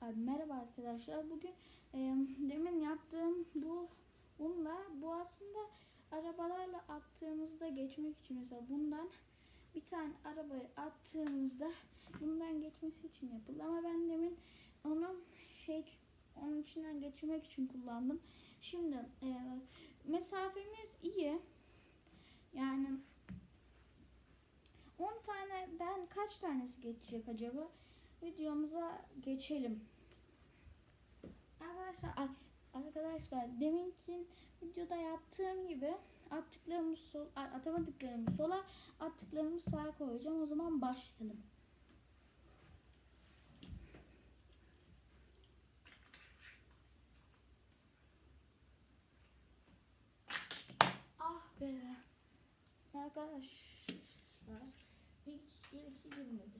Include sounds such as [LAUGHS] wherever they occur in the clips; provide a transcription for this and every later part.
Merhaba arkadaşlar. Bugün e, demin yaptığım bu bununla bu aslında arabalarla attığımızda geçmek için mesela bundan bir tane arabayı attığımızda bundan geçmesi için yapıldı ama ben demin onu şey onun içinden geçirmek için kullandım. Şimdi e, mesafemiz iyi. Yani 10 taneden kaç tanesi geçecek acaba? Videomuza geçelim. Arkadaşlar arkadaşlar deminki videoda yaptığım gibi attıklarımız sol atamadıklarımı sola attıklarımı sağa koyacağım. O zaman başlayalım. Ah be. Arkadaşlar ilk ilk girmedi.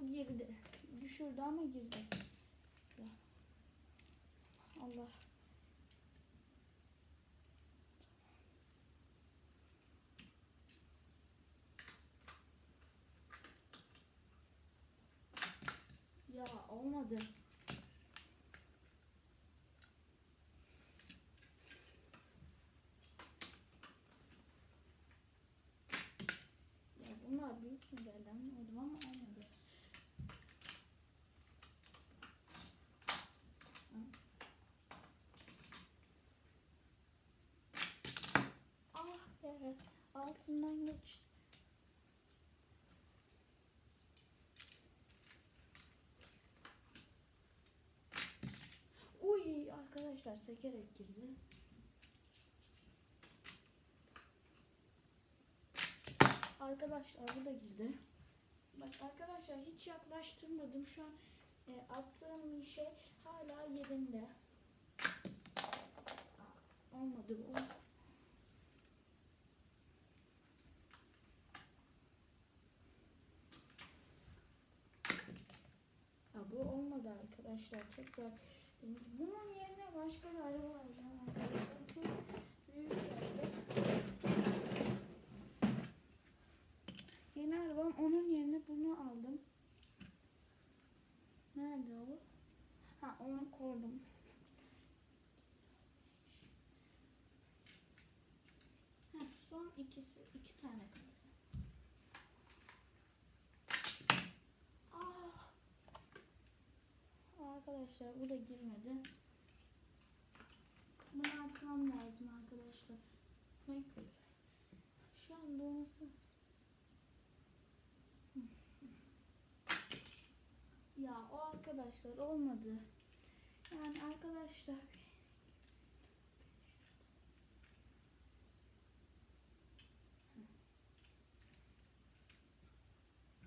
Bu girdi. Düşürdü ama girdi. Allah. Ya olmadı. Ya bunlar büyük modelden oldum ama olmadı. Ah be altından geç. Uy arkadaşlar sekerek girdi. Arkadaşlar bu da girdi. Bak arkadaşlar hiç yaklaştırmadım. Şu an e, attığım şey hala yerinde. Olmadı bu. Ya bu olmadı arkadaşlar. Tekrar bunun yerine başka bir araba alacağım arkadaşlar. Çünkü büyük geldi. Yeni arabam onun yerine bunu aldım. Nerede o? Ha onu koydum. Heh, son ikisi, iki tane kaldı. Ah! Arkadaşlar bu da girmedi. Bunu atmam lazım arkadaşlar. Şu an dolması lazım. Ya o arkadaşlar olmadı. Yani arkadaşlar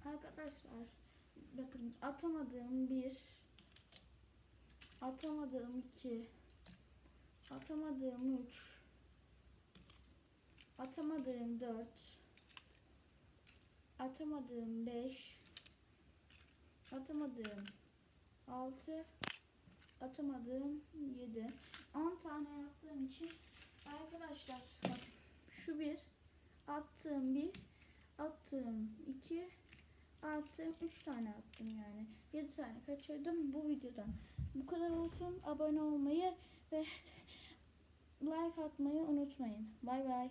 Arkadaşlar bakın atamadığım bir atamadığım iki. Atamadığım üç. Atamadığım dört. Atamadığım beş. Atamadığım 6 atamadığım 7 10 tane yaptığım için arkadaşlar şu bir attığım bir attığım 2 attığım 3 tane attım yani. 7 tane kaçırdım bu videodan. Bu kadar olsun. Abone olmayı ve [LAUGHS] like atmayı unutmayın. Bay bay